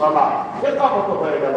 সালাহ একামত হয়ে গেল।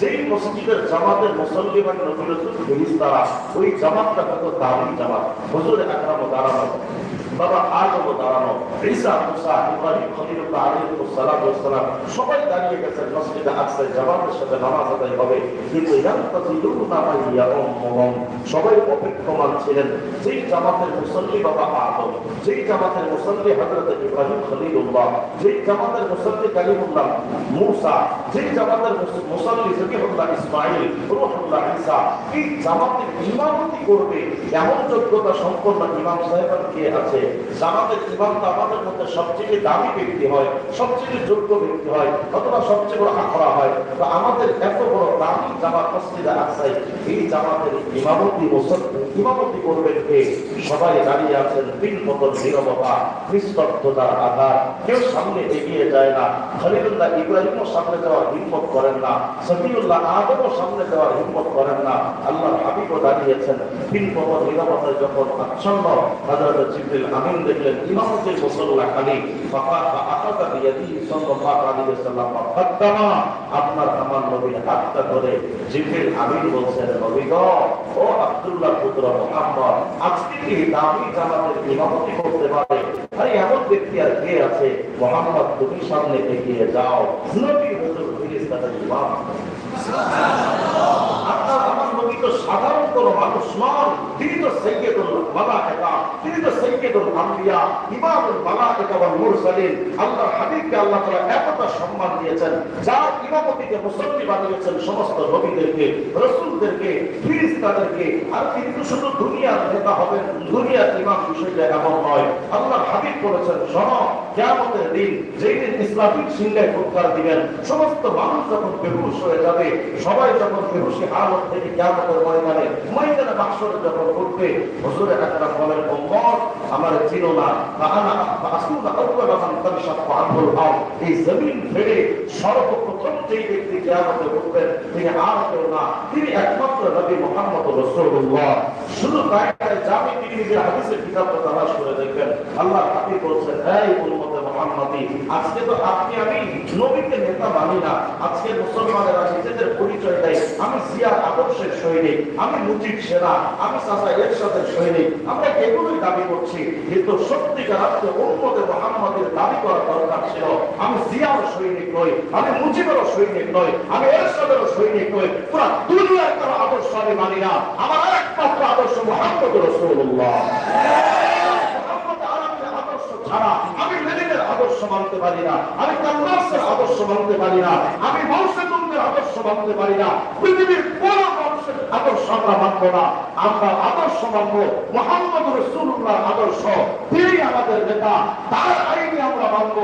যেই মসজিদের জামাতের মুসল্লি মানে নবী ওই জামাতটা কত দামি জামাত। হজুর আকরাম দাঁড়ানো বাবা আদম দাঁড়ানো। ঈসা, মুসা, ইব্রাহিম খলিলুল্লাহ আলাইহিস সালাতু ওয়াসসালাম সবাই দাঁড়িয়ে গেছেন মসজিদে আকসার জামাতের সাথে নামাজ আদায় হবে। কিন্তু ইয়ান্তাজিলুনা মাইয়াহুম সবাই অপেক্ষমান ছিলেন। যেই জামাতের মুসল্লি বাবা আদম, যেই জামাতের মুসল্লি হযরত ইব্রাহিম খলিলুল্লাহ, যেই জামাতের মুসল্লি কালিমুল্লাহ মুসা, যেই জামাতের মুসল্লি জকিরুল্লাহ ইসমাঈল রূহুল্লাহ ঈসা, এই জামাতের ইমামতি করবে। এমন যোগ্যতা সম্পন্ন ইমাম কে আছে? ইমাম তো আমাদের মধ্যে সবচেয়ে দামি ব্যক্তি হয়, সবচেয়ে যোগ্য ব্যক্তি হয়, অথবা সবচেয়ে বড় আখড়া হয়। আমাদের এত বড় দামি জামাত আসাই এই জামাতের ইমামতি ইমামতি করবেন কে? সবাই দাঁড়িয়ে আছেন নিরবতা, নিস্তব্ধতার আধার। কেউ সামনে এগিয়ে যায় না। খলিলুল্লাহ ইব্রাহিমও সামনে যাওয়ার হিম্মত করেন না। সফিউল্লাহ আদমও সামনে যাওয়ার হিম্মত করেন না। আল্লাহ হাবিবও দাঁড়িয়েছেন তিন নিরবতায় যখন আচ্ছন্ন হযরত জিবরিল আমিন দেখলেন ইমামতের মুসল্লা খালি ফাকা আকাদা বিয়াদি, সাল্লাল্লাহু আলাইহি ওয়াসাল্লাম ফাত্তামা, আপনার আমার নবীর হাতটা ধরে জিবরিল আমিন বলছেন, নবী গো, ও আব্দুল্লাহ পুত্র মুহাম্মদ, আজকে কি দামি জামাতের ইমামতি করতে পারে? আরে, এমন ব্যক্তি আর কে আছে? মোহাম্মদ, তুমি সামনে এগিয়ে যাও। নবী হুজুর ফিরিস্তাদের ইমাম। তো সাধারণ কোনো মানুষ নন। তিনি তো তিনি তো ইমামুল আল্লাহর হাবিবকে আল্লাহ এতটা সম্মান দিয়েছেন ইমামতিকে মুসল্লি বানিয়েছেন সমস্ত ফেরেশতাদেরকে। আর তিনি তো শুধু দুনিয়ার নেতা হবেন, দুনিয়ার ইমাম বিষয়টা এমন নয়। আল্লাহর হাবিব বলেছেন, শোনো, কিয়ামতের দিন যেই দিন ইসলামিক সিংহায় দিবেন, সমস্ত মানুষ যখন বেহুশ হয়ে যাবে, সবাই যখন বেহুশি হালত থেকে কিয়ামতের ময়দানে ময়দানে বাক্সরে যখন উঠবে, হুজুরে আকরাম বলেন, উম্মত, আমার চিনো না। আনা আসুনা আরদ এই জমিন সর্বপ্রথম যেই ব্যক্তি কিয়ামতে উঠবেন, তিনি আর না। তিনি একমাত্র নবী মুহাম্মদ শুধু তাই তিনি নিজের হাদিসের করে দেখবেন। আল্লাহ বলছেন, এই উম্মতে মুহাম্মাদি, আজকে তো আপনি আমি নবীকে নেতা মানি না। আজকে মুসলমানেরা নিজেদের পরিচয় দেয়। আমি জিয়ার আদর্শের সৈনিক। আমি মুজিব সেনা আমি চাচা এরশাদের সৈনিক, আমরা এগুলোই দাবি করছি। কিন্তু সত্যিকার অর্থে উম্মতে মুহাম্মাদের দাবি করা দরকার ছিল, আমি জিয়ার সৈনিক নই, আমি মুজিবেরও সৈনিক নই, আমি এরশাদেরও সৈনিক নই। পুরা দুনিয়ার কারও আদর্শ আমি মানি না। আমার একমাত্র আদর্শ মোহাম্মদ রসুল্লাহ ছাড়া আমি লেনিনের আদর্শ মানতে পারি না। আমি কান্নাসের আদর্শ মানতে পারি না। আমি মাউসেতুঙ্গের আদর্শ মানতে পারি না। পৃথিবীর কোন মানুষের আদর্শ আমরা মানব না। আমরা আদর্শ মানব। মোহাম্মদ রসুল্লাহ আদর্শ। তিনি আমাদের নেতা। তার আইনে আমরা মানব।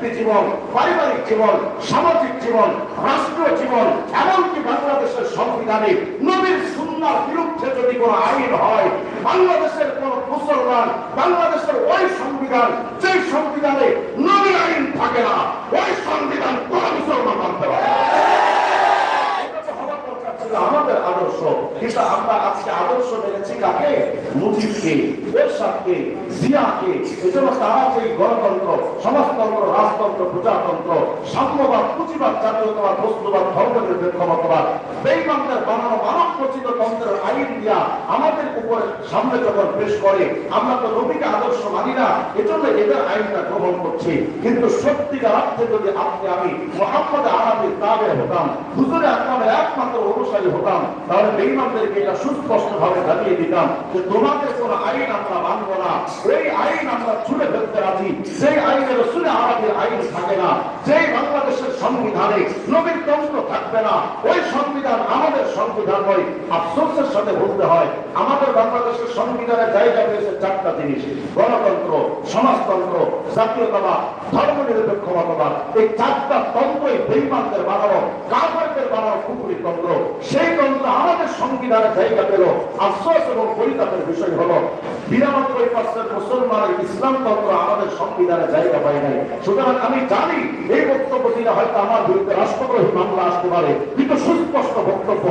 ব্যক্তি জীবন, পারিবারিক জীবন, সামাজিক জীবন, রাষ্ট্রীয় জীবন, এমনকি বাংলাদেশের সংবিধানে নবীর সুন্নার বিরুদ্ধে যদি কোনো আইন হয়, বাংলাদেশের কোন মুসলমান, বাংলাদেশের ওই সংবিধান যে সংবিধানে নবীর আইন থাকে না, ওই সংবিধান কোন মুসলমান মানতে পারে না। এটা তো হওয়ার দরকার আমাদের আদর্শ। কিন্তু আমরা আজকে আদর্শ মেনেছি কাকে? মুজিবকে জিয়াকে। এজন্য তারা যে গণতন্ত্র, সমাজতন্ত্র, রাজতন্ত্র, প্রজাতন্ত্র, সাম্যবাদ, পুঁজিবাদ, জাতীয়তাবাদ, বস্তুবাদ ধর্মনিরপেক্ষমতবাদ বেইমানদের বানানো মানব রচিত তন্ত্রের আইন দিয়া আমাদের উপরে সামনে যখন পেশ করে, আমরা তো নবীকে আদর্শ মানি না। এজন্য এদের আইনটা গ্রহণ করছি। কিন্তু সত্যিকার অর্থে যদি আপনি আমি মোহাম্মদ আরবির তাবে হতাম, হুজুরে একমাত্র অনুসারী হতাম, তাহলে বেইমানদেরকে এটা সুস্পষ্ট ভাবে জানিয়ে দিতাম যে তোমাদের কোন আইন আমরা মানবো না। ওই আইন আমরা ছুড়ে ফেলতে রাজি। সেই আইনের শুনে আমাদের আইন থাকে না। সেই বাংলাদেশের সংবিধানে নবীর তন্ত্র থাকবে না, ওই আমাদের সংবিধান নয় আফসোসের সাথে বলতে হয়। আমাদের বাংলাদেশের সংবিধানে জায়গা পেয়েছে চারটা জিনিস। গণতন্ত্র, সমাজতন্ত্র, জাতীয়তাবাদ ধর্ম নিরপেক্ষ মতবাদ। এই চারটা তন্ত্রই বেইমানদের বানানো, কাফেরদের বানানো কুকুরি তন্ত্র। সেই তন্ত্র আমাদের সংবিধানে জায়গা পেল। আফসোস এবং পরিতাপের বিষয় হলো, বিরানব্বই পার্সেন্ট মুসলমানের ইসলাম তন্ত্র আমাদের সংবিধানে জায়গা পায় নাই। সুতরাং আমি জানি এই বক্তব্য দিলে হয়তো আমার বিরুদ্ধে রাষ্ট্রদ্রোহী মামলা আসতে পারে, কিন্তু সুস্পষ্ট বক্তব্য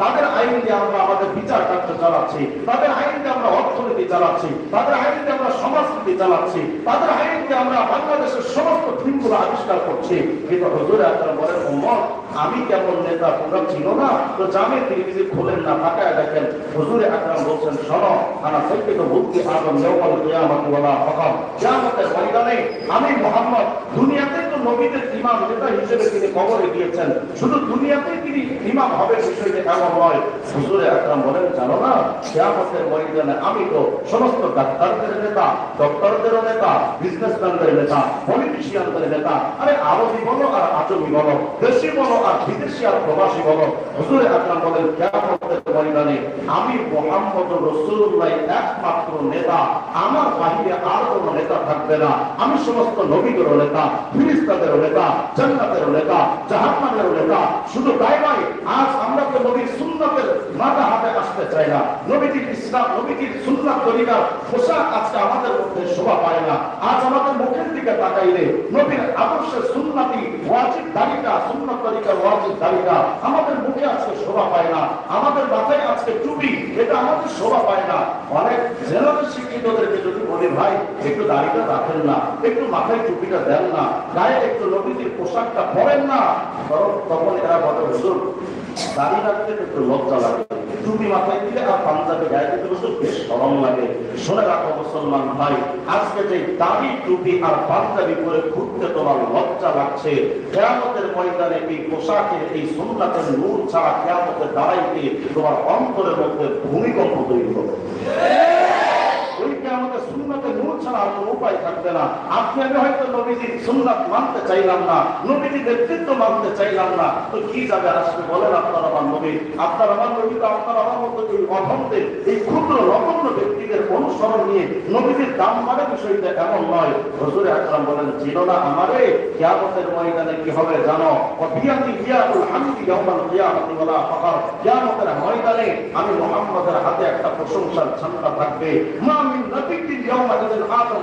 তাদের আইন দিয়ে আমরা আমাদের বিচার কার্য চালাচ্ছি, তাদের আইন দিয়ে আমরা অর্থনীতি চালাচ্ছি, তাদের আইন দিয়ে আমরা সমাজনীতি চালাচ্ছি, তাদের আইন দিয়ে আমরা বাংলাদেশের সমস্ত দিনগুলো আবিষ্কার করছি। কিন্তু হুজুরে আপনারা বলেন, উম্মত, আমি কেমন নেতা, তোমরা ছিল না? তো জামে তিনি কিছু খোলেন না, তাকায় দেখেন হুজুরে আকরাম বলছেন, শোনো, আনা সত্যি তো ভক্তি আদম নেওয়াল কিয়ামত ওয়ালা ফকাম কিয়ামতের ময়দানে আমি মোহাম্মদ দুনিয়াতে নবীদের ইমাম নেতা হিসেবে তিনি কবরে গিয়েছেন শুধু দুনিয়াতে তিনি ইমাম হবে বিষয়টি এমন নয় হুজুরে আকরাম বলেন, জানো না, কিয়ামতের ময়দানে আমি তো সমস্ত ডাক্তারদের নেতা, ডক্টরদেরও নেতা, বিজনেসম্যানদের নেতা, পলিটিশিয়ানদের নেতা। আরে আরবি বলো আর আজমি বলো, দেশি বলো আর বিদেশি আর প্রবাসী বলো। হুজুরে আকরাম বলেন, কিয়ামতের ময়দানে আমি মোহাম্মদ রসুল্লাহ একমাত্র নেতা। আমার বাহিরে আর কোনো নেতা থাকবে না। আমি সমস্ত নবীদেরও নেতা ফিরিস্তাদেরও নেতা, জান্নাতেরও নেতা, জাহান্নামেরও নেতা। শুধু তাই নয়, আজ আমরা তো নবীর সুন্নতের মাথা হাতে আসতে চাই না। ইসলাম সুন্নাত তরিকার পোশাক আজকে আমাদের মধ্যে শোভা পায় না। আজ আমাদের মুখের দিকে তাকাইলে নবীর আদর্শের সুন্নাতি, ওয়াজিব তালিকা ওয়াজিব তালিকা আমাদের মুখে আজকে শোভা পায় না। আমাদের মাথায় আজকে টুপি, এটা আমাদের শোভা পায় না। অনেক জেনারেল শিক্ষিতদেরকে যদি বলি, ভাই, একটু দাড়িটা রাখেন না, একটু মাথায় টুপিটা দেন না, গায়ে একটু নবীজির পোশাকটা পরেন না, বরং তখন এরা বলে, হুজুর, দাড়ি রাখতে একটু লজ্জা লাগে। টুপি মাথায় দিলে আর পাঞ্জাবে গায়ে দিতে বসে বেশ সরম লাগে। শুনে রাখো মুসলমান ভাই, আজকে যে দাড়ি, টুপি আর পাঞ্জাবি পরে ঘুরতে তোমার লজ্জা লাগছে। কেয়ামতের ময়দানে এই পোশাকের, এই সুন্নাতের নূর ছাড়া কেয়ামতের দাঁড়াইতে তোমার অন্তরের মধ্যে ভূমিকম্প তৈরি হবে ওই কেয়ামতের সুন্নাতের নূর ছাড়া আর কোনো উপায় থাকবে না। আপনি, আমি হয়তো নবীজির সুন্নাত মানতে চাইলাম না নবীজির নেতৃত্ব মানতে চাইলাম না। তো কি যাবে আসবে বলেন আপনার আমার নবী। আপনার আমার নবী তো আপনার আমার মতো এই অধমদের এই ক্ষুদ্র নগণ্য ব্যক্তিদের অনুসরণ নিয়ে নবীজির দাম মানে বিষয়টা এমন নয়। হজুরে আকরাম বলেন, ছিল না আমারে, কিয়ামতের ময়দানে কি হবে জানো? অবিয়াতি বিয়াতুল হামদি ইয়াউমাল কিয়ামতি ওয়ালা ফাকার কিয়ামতের ময়দানে আমি মুহাম্মাদের হাতে একটা প্রশংসার ঝান্ডা থাকবে। মা মিন নাবিয়্যিন ইয়াউমা ইযিল আদম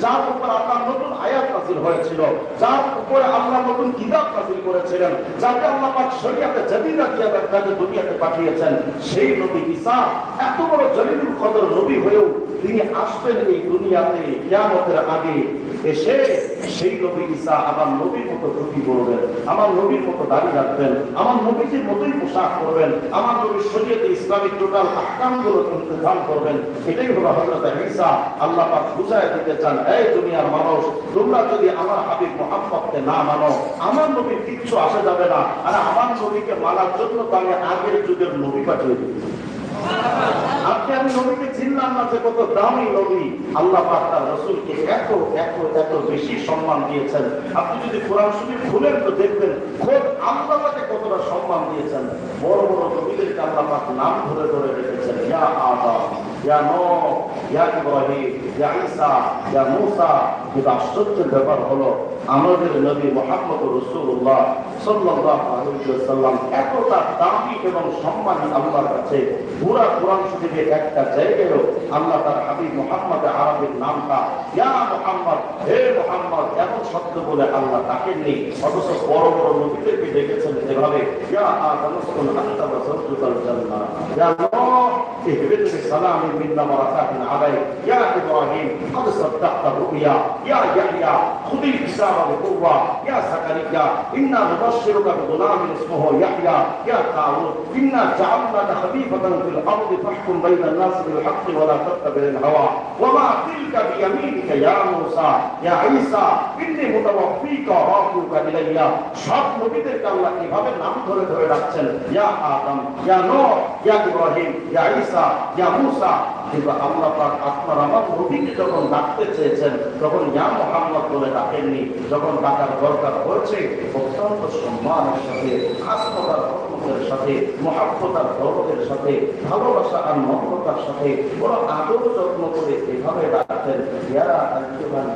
যার উপর আল্লাহ নতুন আয়াত নাযিল হয়েছিল, যার উপরে আল্লাহ নতুন কিতাব নাযিল করেছিলেন, যাকে আল্লাহ পাক শরীয়তে জাদিদা দিয়ে তাকে দুনিয়াতে পাঠিয়েছেন, সেই নবী ঈসা এত বড় জলিলুল কদর নবী হয়েও তিনি আসবেন এই দুনিয়াতে, কিয়ামতের আগে। এসে সেই নবী ঈসা আমার নবীর মতো টুপি পরবেন, আমার নবীর মতো দাড়ি রাখবেন, আমার নবীজির মতোই পোশাক করবেন আমার নবীর শরীয়তে ইসলামিক টোটাল আহকামগুলো ইন্তজাম করবেন। এটাই হলো হযরত ঈসা আল্লাহ পাক বুঝায় দিতে চান এই দুনিয়ার মানুষ, তোমরা যদি আমার হাবিব মুহাম্মদকে না মানো, আমার নবীর কিচ্ছু আসা যাবে না। আর আমার নবীকে মানার জন্য তো আগের যুগের নবী পাঠিয়ে দিই। আপনি বেশি সম্মান দিয়েছেন। আপনি যদি কোরআন শরীফ খুলেন তো দেখবেন, খোদ আল্লাহ কতটা সম্মান দিয়েছেন। বড় বড় নবীদেরকে নাম ধরে ধরে রেখেছেন, ইয়া ইয়া নো ইয়া ঈসা ইয়া মুসা কিন্তু আশ্চর্যের ব্যাপার হলো, আমাদের নবী মোহাম্মদ রসুল্লাহ সাল্লাল্লাহু আলাইহি ওয়াসাল্লাম এতটা দামি এবং সম্মানী আল্লাহর কাছে পুরা কোরআন শরীফের একটা জায়গায়ও আল্লাহ তার হাবিব মোহাম্মদ আরবের নামটা, ইয়া মোহাম্মদ, হে মোহাম্মদ এত শব্দ বলে আল্লাহ তাকে নেই, অথচ বড় বড় নবীদেরকে ডেকেছেন যেভাবে, ইয়া আদম আন্তা রাসূলুল্লাহ ইয়া اهبط بسلام منا وبركات عليك. يا إبراهيم قد صدقت الرؤيا. يا يحيى خذ الكتاب بقوة. يا زكريا إنا نبشرك بغلام اسمه يحيى. يا داود إنا جعلناك خليفة في الأرض. فاحكم بين الناس بالحق ولا تتبع الهوى. وما تلك بيمينك يا موسى يا عيسى إني متوفيك ورافعك إلي সব নবীদেরকে আল্লাহ কিভাবে নাম ধরে ধরে ডাকছেন ইয়া আদম ইয়া নূহ ইয়া ইব্রাহিম ইয়া ঈসা ইয়া মূসা কিন্তু আল্লাহ পাক আপনার আমার নবীকে যখন ডাকতে চেয়েছেন তখন ইয়া মুহাম্মদ বলে ডাকেননি যখন ডাকার দরকার হয়েছে অত্যন্ত সম্মানের সাথে আত্মতার হকমতের সাথে মহাব্বতার দরদের সাথে, ভালোবাসা আর মমতার সাথে বড় আদর যত্ন করে এভাবে ডাকতেন, ইয়া আইয়ুহান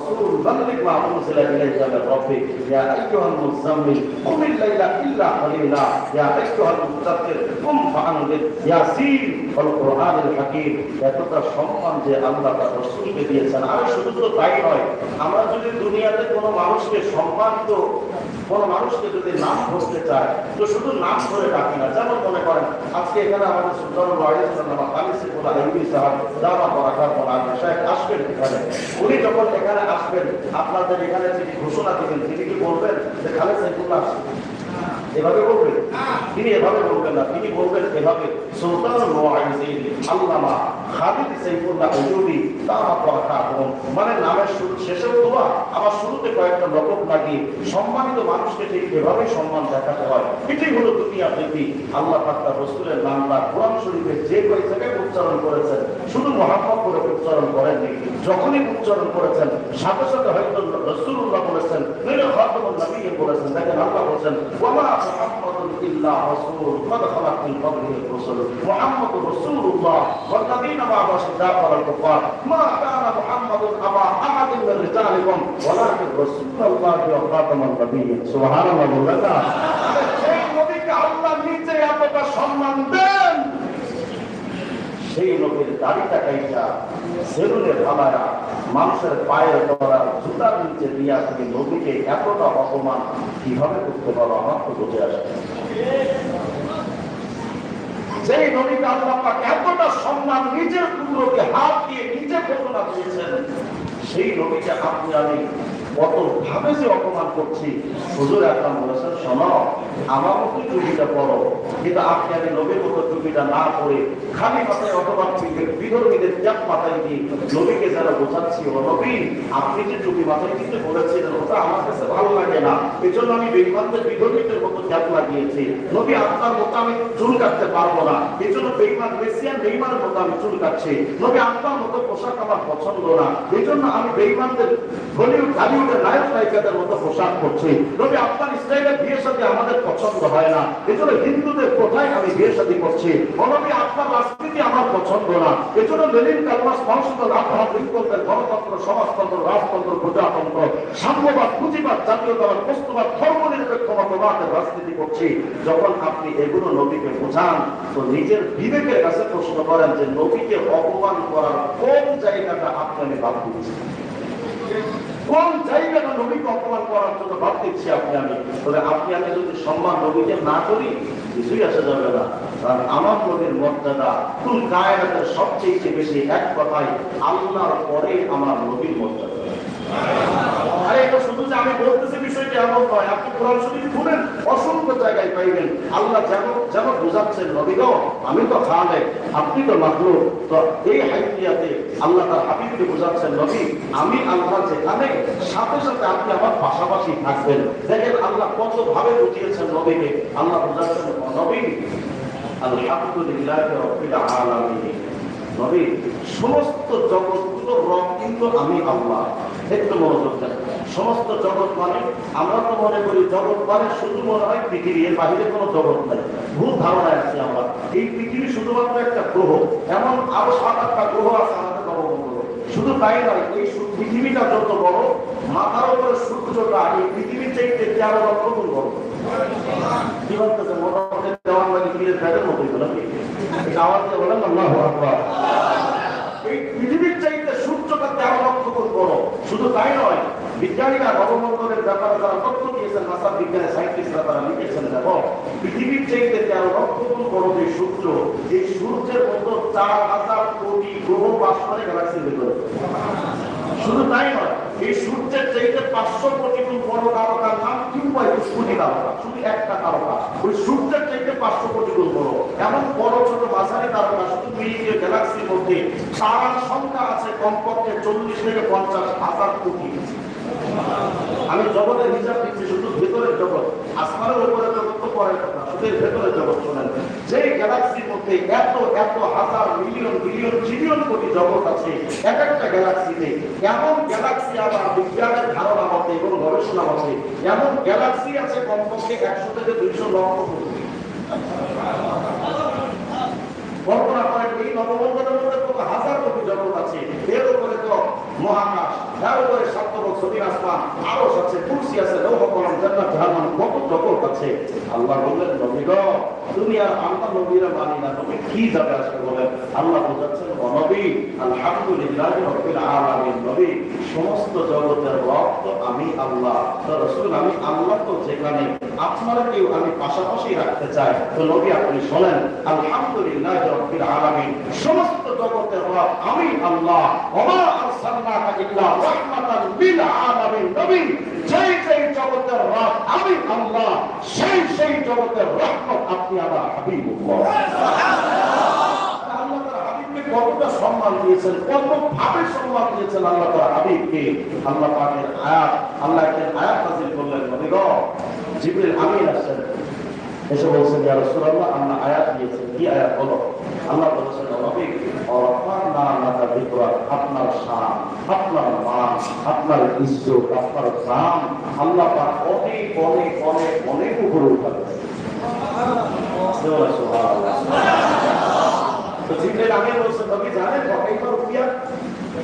الرسول بلغ ما أنزل إليك من ربك يا أيها المزمل قم الليل إلا قليلا يا أيها المدثر قم فأنذر ياسين والقرآن الحكيم এতটা সম্মান যে আল্লাহ তার রসুলকে দিয়েছেন আর শুধু তো তাই নয় আমরা যদি দুনিয়াতে কোনো মানুষকে সম্মানিত কোনো মানুষকে যদি নাম ধরতে চায়, তো শুধু নাম ধরে ডাকি না, যেমন মনে করেন, আজকে এখানে আমাদের উনি যখন এখানে আসবেন, আপনাদের এখানে তিনি ঘোষণা দিবেন তিনি কি বলবেন যে খালেদ সাইফুল্লাহ এভাবে বলবেন? তিনি এভাবে বলবেন না, তিনি বলবেন এভাবে মানে উচ্চারণ করেছেন, শুধু মহাম্মদ উচ্চারণ করেননি, যখনই উচ্চারণ করেছেন, সাথে সাথে হয়তো রাসূলুল্লাহ বলেছেন বলেছেন, দেখেন আল্লাহ বলেছেন ওয়ামা মুহাম্মাদুন ইল্লা রাসূল قد خلت من قبله الرسل محمد رسول الله والذين معه شداء على الكفار ما كان محمد ابا احد من رجالكم ولكن رسول الله وخاتم النبيين سبحان الله বললেন সেই নবীকে আল্লাহ নিজে এতটা সম্মান দেন সেই নবীর দাড়িটা কাইটা সেলুনের ভালারা মানুষের পায়ের ধরা জুতার নিচে দিয়া তুমি নবীকে এতটা অপমান কীভাবে করতে পারো? আমার তো বুঝে আসে সেই নবীকে আল্লাহ এতটা সম্মান নিজের পুত্রকে হাত দিয়ে নিজে ঘোষণা দিয়েছেন, সেই নবীকে আপনি আমি কত ভাবে যে অপমান করছি, হুজুর আকরাম বলেছেন শোনো আমার মতো টুপিটা পরো, কিন্তু আপনি আমি নবীর মতো টুপিটা না পরে খালি মাথায় অথবা বিধর্মীদের ত্যাগ মাথায় দিয়ে নবীকে যারা বোঝাচ্ছি, ও নবী, আপনি যে টুপি মাথায় দিতে বলেছিলেন ওটা আমার কাছে ভালো লাগে না। এই জন্য আমি বেইমানদের বিধর্মীদের মতো ত্যাগ লাগিয়েছি। নবী আপনার মতো আমি চুল কাটতে পারব না। এই জন্য বেইমান মেসিয়ান বেইমানের মতো আমি চুল কাটছি। নবী আপনার মতো পোশাক আমার পছন্দ না। এই জন্য আমি বেইমানদের বলিউড হলিউডের নায়ক নায়িকাদের মতো পোশাক করছি নবী আপনার ইসরায়েলের বিয়ের সাথে আমাদের পছন্দ হয় না। এই জন্য হিন্দুদের কোথায় আমি বিয়ে শাদী করছি? অনবী আপনার রাজনীতি আমার পছন্দ না। এই জন্য লেনিন কালমাস মাংসদল আব্রাহাম লিঙ্কনদের গণতন্ত্র, সমাজতন্ত্র, রাজতন্ত্র, প্রজাতন্ত্র, সাম্যবাদ, পুঁজিবাদ, জাতীয়তাবাদ, বস্তুবাদ ধর্ম মতবাদের রাজনীতি করছি। যখন আপনি এগুলো নবীকে বোঝান, তো নিজের বিবেকের কাছে প্রশ্ন করেন যে নবীকে অপমান করার কোন জায়গাটা আপনি আমি বাদ দিচ্ছি? কোন জায়গাটা নবীকে অপমান করার জন্য ভাব দিচ্ছি আপনি আমি। তবে আপনি আমি যদি সম্মান নবীকে না করি, কিছুই আসা যাবে না। কারণ আমার নবীর মর্যাদা কুল কায়নাতের সবচেয়ে বেশি এক কথায়, আল্লাহর পরে আমার নবীর মর্যাদা। আমি আল্লাহ বোঝাচ্ছেন তো খালে আপনি তো মাকলু তো এই হাইফিয়াতে আল্লাহ তার হাবিবকে বোঝাচ্ছেন, নবী, আমি আল্লাহ যেখানে, সাথে সাথে আপনি আমার পাশাপাশি থাকবেন। দেখেন আল্লাহ কত ভাবে বুঝিয়েছেন আল্লাহ বোঝাচ্ছেন সমস্ত জগৎগুলো রব কিন্তু আমি আল্লাহ। একটু মনোযোগ সমস্ত জগৎ মানে আমরা তো মনে করি জগৎ মানে শুধু মনে হয় পৃথিবী এর বাহিরে কোনো জগৎ নাই। ভুল ধারণায় আছি আমরা। এই পৃথিবী শুধুমাত্র একটা গ্রহ, এমন আরও সাত আটটা গ্রহ আছে আমাদের নবমণ্ডলে শুধু তাই নয়, এই পৃথিবীটা যত বড়, মাথার উপরে সূর্যটা এই পৃথিবীর চাইতে তেরো লক্ষ গুণ বড়। কি বলতেছে মোটামুটি দেওয়ান বাড়ি সূর্যটা তেরো বড় শুধু তাই নয়, বিজ্ঞানীরা গণতন্ত্রের ব্যাপারে তারা তথ্য দিয়েছেন ভাষা বিজ্ঞানের সাইন্টিস্টরা তারা লিখেছেন, দেখো, পৃথিবীর চাইতে তেরো লক্ষ গুণ বড় যে সূর্য যে সূর্যের মতো চার হাজার কোটি গ্রহ বাস করে গ্যালাক্সির ভিতরে। শুধু তাই নয় এই সূর্যের চাইতে পাঁচশো কোটি গুণ বড় তারকার নাম কিংবা কোটি তারকা, শুধু একটা তারকা। ওই সূর্যের চাইতে পাঁচশো কোটি গুণ বড়। এমন বড় ছোট মাঝারি তারকা শুধু মিলিয়ে গ্যালাক্সির মধ্যে তারার সংখ্যা আছে কমপক্ষে চল্লিশ থেকে পঞ্চাশ হাজার কোটি। আমি জগতের হিসাব দিচ্ছি, শুধু ভেতরের জগৎ। আসমানের উপরে জগৎ তো পরের কথা এর ভেতরের জগৎ শোনেন। যে গ্যালাক্সির মধ্যে এত এত হাজার মিলিয়ন মিলিয়ন ট্রিলিয়ন কোটি জগৎ আছে, এক একটা গ্যালাক্সিতে এমন গ্যালাক্সি আবার বিজ্ঞানের ধারণা মতে এবং গবেষণা মতে এমন গ্যালাক্সি আছে কমপক্ষে একশো থেকে দুইশো লক্ষ কোটি। কল্পনা করেন এই নবমণ্ডলের মধ্যে কত হাজার কোটি জগৎ আছে। এর উপরে তো মহাকাশ সমস্ত জগতের রব আমি আল্লাহ আমি আল্লাহ তো যেখানে আপনারা কেউ আমি পাশাপাশি রাখতে চাই। তো নবী আপনি শোনেন, আলহামদুলিল্লাহ রব্বিল আলামিন, সমস্ত জগতের রব আমি আল্লাহ। ওমা আরসালনাকা ইল্লা রাহমাতাল লিল আলামিন নবী। যেই যেই জগতের রব আমি আল্লাহ, সেই সেই জগতের রহমত আপনি আমার হাবিবুল্লাহ। আল্লাহ কতটা সম্মান দিয়েছেন কত ভাবে সম্মান দিয়েছেন আল্লাহ তাআলা হাবিবকে। আল্লাহ পাকের আয়াত, আল্লাহ আয়াত নাযিল করলেন নবী গো, জিবরিল আমিন আসছেন। এসে বলছেন আমরা আয়াত দিয়েছেন কি আয়াত বলো? আল্লাহ বলেছেন আপনার আপনার আপনার আপনার বলছেন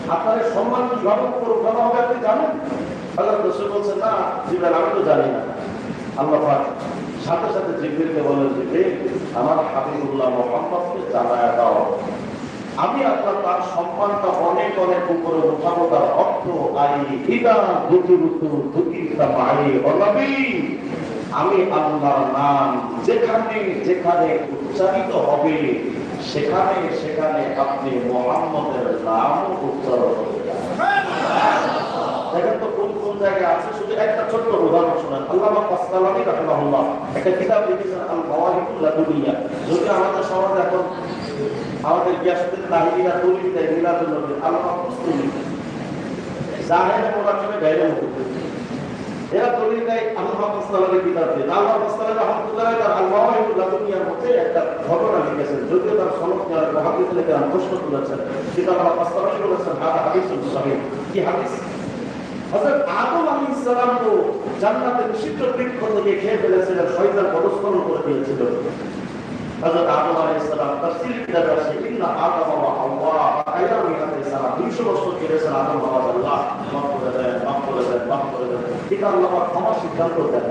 আপনার সম্মান কীভাবে উপর আপনি জানেন? আল্লাহ বলছেন, না জিবরিল আমি তো জানি না। আল্লাহ সাথে সাথে জিবরিলকে বলেন জিবরিল, আমার হাবিবুল্লাহ মোহাম্মদকে জানায় দাও। আমি আপনার তার সম্মানটা অনেক অনেক উপরে উঠাবো, তার অর্থ আই ইদা দুটি দুটু দুটি মাই অনবী আমি আল্লাহর নাম, যেখানে যেখানে উচ্চারিত হবে, সেখানে সেখানে আপনি মোহাম্মদের নাম উচ্চারণ করবেন। দেখেন তো জায়গায় একটা যদি তার আল মাওয়াহিবুল মধ্যে একটা ঘটনা লিখেছেন। যদিও তার সনদ মহাদিস প্রশ্ন তুলেছেন কি হাদিস? হযরত আদম আলাইহিস সালাম তো জান্নাতে নিষিদ্ধ বৃক্ষ থেকে খেয়ে ফেলেছিলেন শয়তান পদস্খলন করে দিয়েছিল। হযরত আদম আলাইহিস সালাম তাফসীর কিতাবে আছে ইন্না আদম ওয়া হাওয়া আইয়া আলাইহিস সালাম 200 বছর কেড়েছেন আদম ওয়া আল্লাহ। মাফ করে দেন, মাফ করে দেন, মাফ করে দেন। কিন্তু আল্লাহ পাক ক্ষমা সিদ্ধান্ত দেন।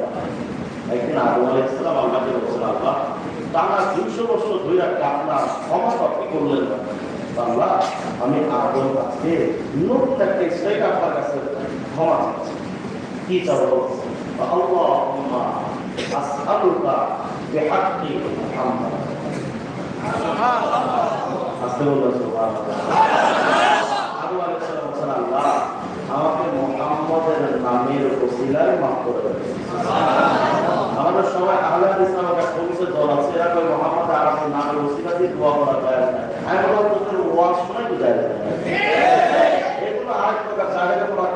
একদিন আদম আলাইহিস সালাম আল্লাহকে বলছেন, আল্লাহ, টানা 200 বছর ধরে আপনার ক্ষমা আপনি করলেন আল্লাহ, আমি আদম আজকে নতুন একটা স্টেট আপনার কাছে ক্ষমা কি চাবো আল্লাহ আমাকে মুহাম্মদের নামের ওসিলায় মাফ করে দেন। আমাদের সবাই আহলে হাদিস নামক একটা পবিত্র দল আছে এরা কয় মোহাম্মদ আরবের নামের ওসিলা দিয়ে দোয়া করা যায় না। আমি বললাম তোদের ওয়াজ শুনে তো যায় এগুলো আরেকটা মুক্তি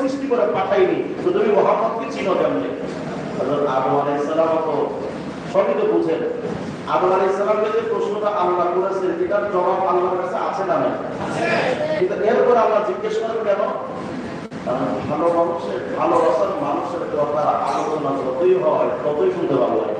সৃষ্টি করে মোহাম্মদকে চিনো সবই তো যে প্রশ্নটা আল্লাহ জবাব কাছে আছে না আল্লাহ জিজ্ঞেস ভালো মানুষের, ভালোবাসার মানুষের কথা আলোচনা যতই হয়, ততই শুনতে ভালো লাগে।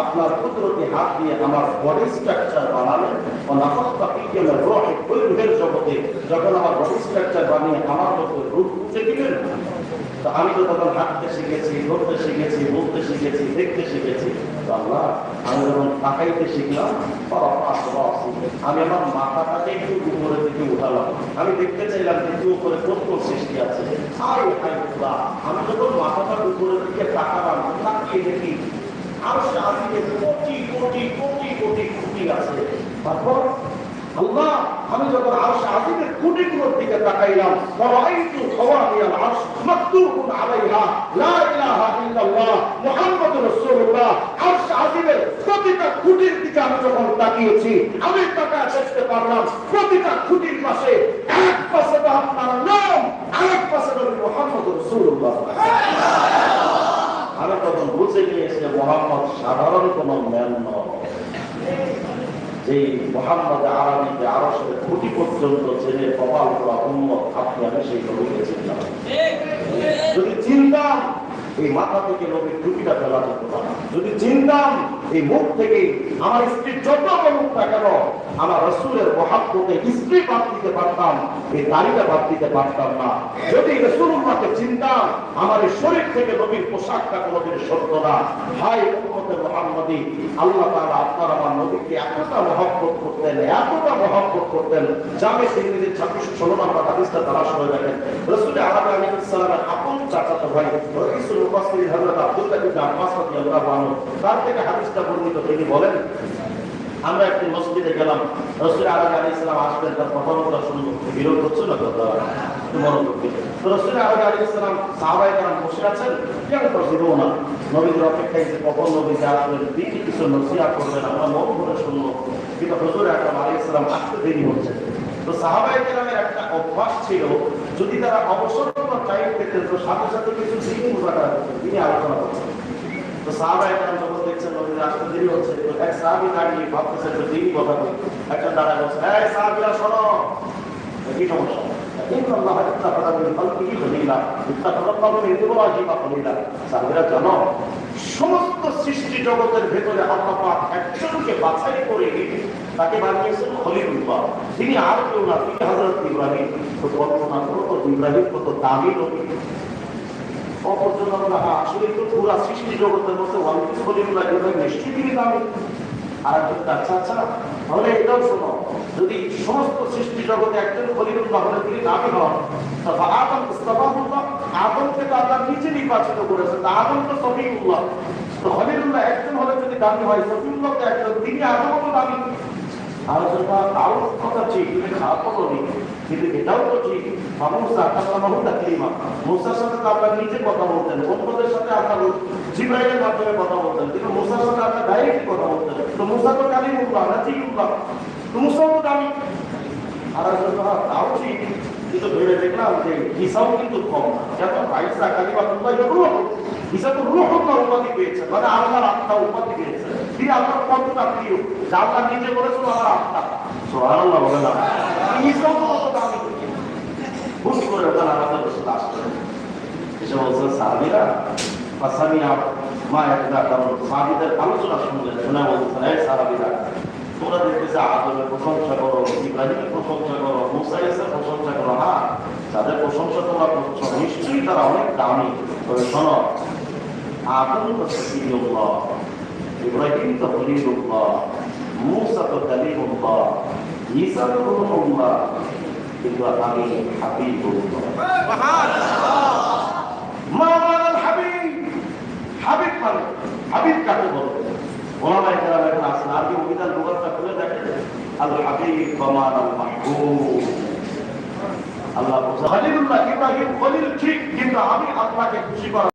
আপনার কুদরতি হাত দিয়ে আমার বডি স্ট্রাকচার বানালেন। ও জগতে। যখন আমার বডি স্ট্রাকচার বানিয়ে আমার মতো রূপ উঠে দিলেন আমি তো তখন হাঁটতে শিখেছি ধরতে শিখেছি বলতে শিখেছি, দেখতে শিখেছি। আমি যখন তাকাইতে শিখলাম আমি আমার মাথাটাকে একটু উপরে দিকে উঠালাম। আমি দেখতে চাইলাম যে উপরে কোন সৃষ্টি আছে। আমি যখন মাথাটা উপরের দিকে তাকালাম, তাকিয়ে দেখি আর সে কোটি কোটি কোটি কোটি কোটি আছে তারপর আল্লাহ আমি যখন আরশ আজিমের কুটিগুলোর দিকে তাকাইলাম ফরাইতু খাওয়ামিয়াল আরশ মাকতুবুন আলাইহা লা ইলাহা ইল্লাল্লাহ মুহাম্মাদুর রাসূলুল্লাহ আরশ আজিমের প্রতিটা খুঁটির দিকে আমি যখন তাকিয়েছি আমি তাকায় দেখতে পারলাম প্রতিটা খুঁটির পাশে এক পাশে তো আপনার নাম আরেক পাশে নবী মুহাম্মদুর রাসূলুল্লাহ আমি তখন বুঝে নিয়েছি মোহাম্মদ সাধারণ কোন ম্যান নয়। যে মোহাম্মদ আরামিকে সে কোটি পর্যন্ত ছেলে কপাল করা উন্মত আপনি আমি সেই নবীকে চিনতাম। যদি চিনতাম, এই মাথা থেকে নবীর টুপিটা ফেলা যেত না। যদি চিনতাম এই মুখ থেকে আমার স্ত্রীর যত মুখ কেন, আমার রসুলের মহাপ্রতে স্ত্রী বাদ দিতে পারতাম, এই দাড়িটা বাদ দিতে পারতাম না। যদি রসুল চিন্তা আমার এই শরীর থেকে নবীর পোশাকটা কোনোদিন সত্য না। হাই উম্মতে মোহাম্মদী আল্লাহ তাআলা আপনার আমার নবীকে এতটা মহব্বত করতেন, এতটা মহব্বত করতেন, জামে সিংহীদের ছাব্বিশশো ষোলো নম্বর হাদিসটা তারা শুনে দেখেন। রসুল আলম আলী ইসলামের আপন চাচাতো ভাই রহিসুল মুফাসসিরিন হযরত আব্দুল্লাহ ইবনে আব্বাস রাদিয়াল্লাহু আনহু, তার থেকে হাদিসটা বর্ণিত তিনি বলেন আমরা একটি মসজিদে গেলাম। রসুল আলহ আলী ইসলাম আসবেন, তার কথাবার্তা শুনব। বিরোধ হচ্ছে না কথা রসুল আলী ইসলাম সাহাবাই কারণ বসে আছেন, কেন প্রসিদ্ধ না নবীদের অপেক্ষায় যে কখন নবী যা আসবেন, তিনি কিছু নসিয়া করবেন? আমরা মন ভরে শুনব। কিন্তু হজুর আলী ইসলাম আসতে দেরি হচ্ছে। তো সাহাবাই কেরামের একটা অভ্যাস ছিল, যদি তারা অবসর টাইম পেতেন, তো সাথে সাথে কিছু দিন তিনি আলোচনা করতেন। তো সাহাবা একরাম যখন দেখছেন নবীর আসতে দেরি হচ্ছে তো এক সাহাবি দাঁড়িয়ে ভাবতেছে তো দিনই কথা বলি একজন দাঁড়া বলছে এই সাহাবিরা শোনো কি সমস্যা সমস্ত সৃষ্টি জগতের ভেতরে আল্লাহ পাক একজনকে বাছাই করে তাকে বানিয়েছেন খলিলুল্লাহ তিনি আর কেউ না, তিনি হজরত ইব্রাহিম। তো ইব্রাহিম কত দামি নবী অপরজন আমরা আসলে সৃষ্টি জগতের মধ্যে আর আচ্ছা আচ্ছা সমস্ত সৃষ্টি জগতে একজন আদম তো আল্লাহ নিজে নির্বাচিত করেছেন আদম তো সফিউল্লাহ তো খলিলুল্লাহ একজন হলে যদি দামি হয় সফিউল্লাহ তো একজন, তিনি আদমও তো দামি। আলোচনা, তাও কথা ঠিক খারাপ কিন্তু এটাও তো ঠিক মুসা কাল্লামাহু তাকলিমা মুসার সাথে তো আল্লাহ নিজে কথা বলতেন অন্যদের সাথে আল্লাহ জিব্রাইলের মাধ্যমে কথা বলতেন, কিন্তু মুসার সাথে আল্লাহ ডাইরেক্ট কথা বলতেন। তো মুসা তো কালিমুল্লাহ, না জিকুল্লাহ তো মুসাও তো দামি। আলোচনা তাও ঠিক, কিন্তু ভেবে দেখলাম যে হিসাও কিন্তু কম না। যেমন বাইসা কালিমাতুল্লাহ রূহ হিসা তো রূহুল্লাহ উপাধি পেয়েছে মানে আল্লাহর আত্মা উপাধি পেয়েছে। তিনি আল্লাহর কতটা প্রিয়, যা আল্লাহ নিজে বলেছেন আমার আত্মা। সুবহানাল্লাহ বলে না। তো কত দামি হুট করে ওখানে আমাদের রসুল আসলেন এসে বলছেন সাহাবিরা বা সামিয়া মা একটা কারণ সাহাবিদের আলোচনা শুনলেন শুনে বলছেন এই সাহাবিরা, তোমরা দেখতেছে আদমের প্রশংসা করো, ইব্রাহিমের প্রশংসা করো মুসা ইসের প্রশংসা করো। হ্যাঁ তাদের প্রশংসা তোমরা করছ, নিশ্চয়ই তারা অনেক দামি। তবে শোনো, আদম ইব্রাহিম তো খলিলুল্লাহ, মুসা তো কালিমুল্লাহ কিন্তু আমি হাবিব মানে হাবিব কাকে বলে? ওলামায়ে কেরাম এখন আসেন আরবি অভিধান লুগাতটা খুলে দেখেন? হাবিব আল্লাহ ঠিক, কিন্তু আমি আল্লাহকে খুশি নমরুদের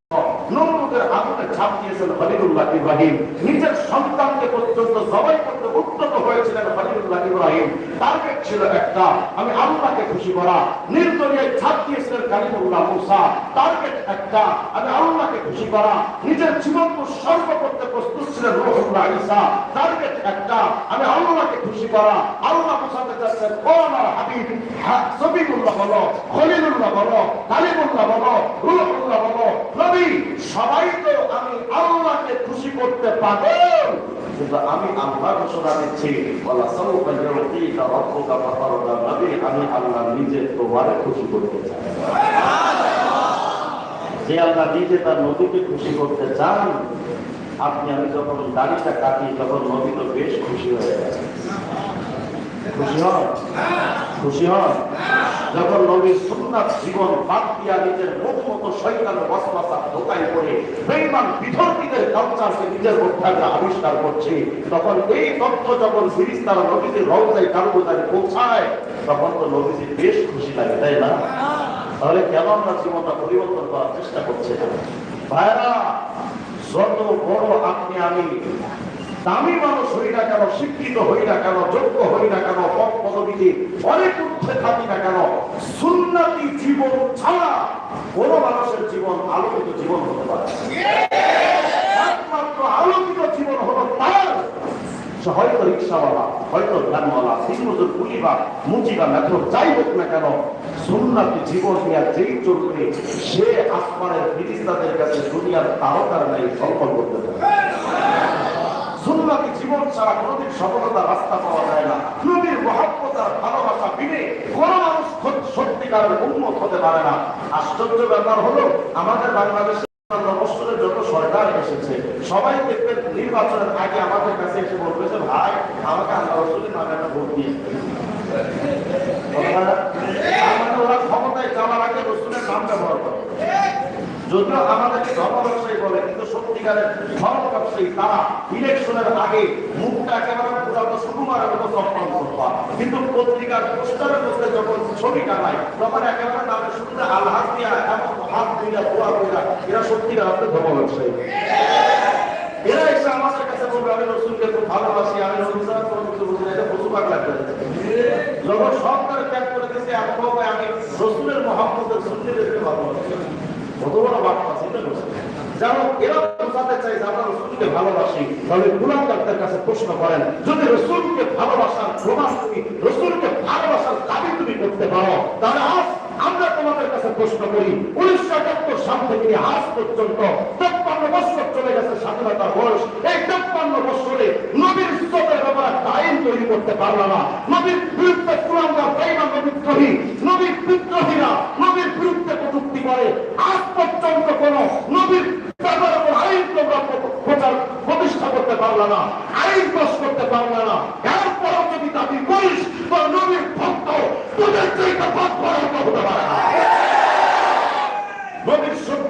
আগুনে দিয়েছেন খলিলুল্লাহ ইব্রাহিম। নিজের সন্তানকে পর্যন্ত জবাই করতে উদ্যত হয়েছিলেন খলিলুল্লাহ ইব্রাহিম। টার্গেট ছিল একটা, আমি আল্লাহকে খুশি করা। নির্দলীয় ছাপ দিয়েছিলেন কালিমুল্লাহ মুসা। টার্গেট একটা, আমি আল্লাহকে খুশি করা। নিজের জীবন উৎসর্গ করতে প্রস্তুত ছিলেন রহুল্লাহ ঈসা টার্গেট একটা, আমি আল্লাহকে খুশি করা। আল্লাহ বোঝাতে চাচ্ছেন ও আমার হাবিব হ্যাঁ, বলো খলিলুল্লাহ বলো কালিমুল্লাহ বলো রুহুল্লাহ বলো। নবী সবাই তো আমি আল্লাহকে খুশি করতে পাগল। কিন্তু আমি আল্লাহ ঘোষণা দিচ্ছি বলা সৌকা ইউতিকা রব্বুকা ফাতারদা নবী আমি আল্লাহ নিজে তোমারে খুশি করতে চাই। যে আল্লাহ নিজে তার নবীকে খুশি করতে চান আপনি আমি যখন দাড়িটা কাটি তখন নবী তো বেশ খুশি হয়ে গেছে খুশি হন খুশি হন যখন নবীর সুন্নাত জীবন বাদ দিয়া নিজের মুখ মতো শৈতানের বসবাসা ধোকায় পড়ে বেইমান বিধর্মীদের কালচারকে নিজের মধ্যে আবিষ্কার করছে, তখন এই তথ্য যখন ফিরিস্তারা নবীদের রওজায় কারুদারে পৌঁছায়, তখন তো নবীজি বেশ খুশি লাগে, তাই না? তাহলে কেন আমরা জীবনটা পরিবর্তন করার চেষ্টা করছি ভাইরা যত বড় আপনি আমি দামি মানুষ হই না কেন, শিক্ষিত হই না কেন, যোগ্য হই না কেন পদ পদবিতে অনেক উঠতে থাকি না কেন, সুন্নাতি জীবন ছাড়া কোন মানুষের জীবন, আলোকিত জীবন হতে পারে। একমাত্র আলোকিত জীবন হলো তার হয়তো রিক্সাওয়ালা, হয়তো জ্ঞানওয়ালা সিংহজুর, কুলিবা, মুচিবা মেথর যাই হোক না কেন, সুন্নাতি জীবন নিয়ে যেই চলবে সে আসমানের ফিরিস্তাদের কাছে দুনিয়ার তারকার নাই সম্পর্ক করতে পারে সুন্নাতি জীবন ছাড়া কোনোদিন সফলতার রাস্তা পাওয়া যায় না। নবীর মহাব্বতার ভালোবাসা বিনে কোন মানুষ সত- সত্যিকারের উন্মত হতে পারে না। আশ্চর্য ব্যাপার হলো, আমাদের বাংলাদেশে নবসরের যত সরকার এসেছে, সবাই দেখবেন নির্বাচনের আগে আমাদের কাছে এসে বলবে যে, ভাই, আমাকে আল্লাহ রসুলের নামে একটা ভোট দিয়ে মানে ওরা ক্ষমতায় যাওয়ার আগে রসুলের নাম ব্যবহার করে। যদিও আমাদেরকে ধর্ম ব্যবসায়ী বলে, কিন্তু সত্যিকারের ধর্ম ব্যবসায়ী তারা ইলেকশনের আগে মুখটা একেবারে পুরানো সুকুমারের মতো সম্মান করবা কিন্তু পত্রিকার পোস্টারের মধ্যে যখন ছবি টানায় তখন একেবারে নামে শুরুতে আল্লাহ দিয়া এমন হাত দিয়া দোয়া কইরা, এরা সত্যিকার আপনি ধর্ম ব্যবসায়ী এরা এসে আমাদের কাছে বলবে, আমি রসুলকে খুব ভালোবাসি, আমি রসুল কিছু বুঝি না, এটা পশু পাগলা করে যখন সরকার ত্যাগ করে দিয়েছে আমি রসুলের মহাম্মদের সুন্নিদেরকে ভালোবাসি। চলে গেছে স্বাধীনতার বয়স এই তেপ্পান্ন নবীর ইজ্জতের ব্যাপারে তৈরি করতে পারল না নবীর বিরুদ্ধে কুলাঙ্গার বেইমান বিদ্রোহী নবীর নবীর বিরুদ্ধে কটুক্তি করে। আজ পর্যন্ত কোন নবীর আইন তোমরা প্রচার প্রতিষ্ঠা করতে পারল না, আইন পাশ করতে পারল না। এরপরও যদি দাবি করিস তো নবীর ভক্ত তোদের চাইতে ভাগ করার হতে পারে না।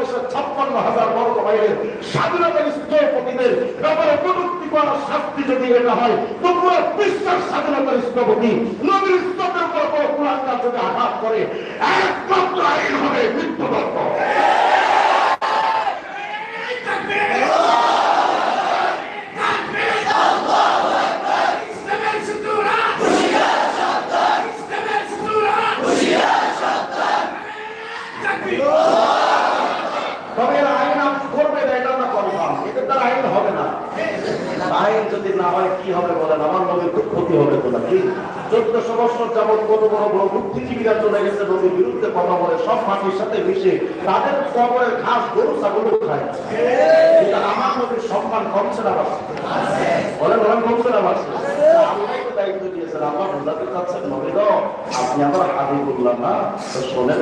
বাংলাদেশের ছাপ্পান্ন হাজার বর্গ মাইলের স্বাধীনতার স্থপতিদের ব্যাপারে প্রযুক্তি করার শাস্তি যদি এটা হয় তো পুরো বিশ্বের স্বাধীনতার স্থপতি নবীর স্তপের উপর কোনো যদি আঘাত করে, একমাত্র আইন হবে মৃত্যুদণ্ড। হয় কি হবে বলেন? আমার নবীর খুব ক্ষতি হবে তো নাকি চোদ্দশো বছর যাবৎ কত বড় বড় বুদ্ধিজীবীরা চলে গেছে নবীর বিরুদ্ধে কথা বলে, সব মাটির সাথে মিশে তাদের কবরের ঘাস, গরু খায় আমার নবীর সম্মান কমছে না বাড়ছে? বলেন বলেন, কমছে না দায়িত্ব দিয়েছেন চাচ্ছেন নবীর আপনি আমার না শোনেন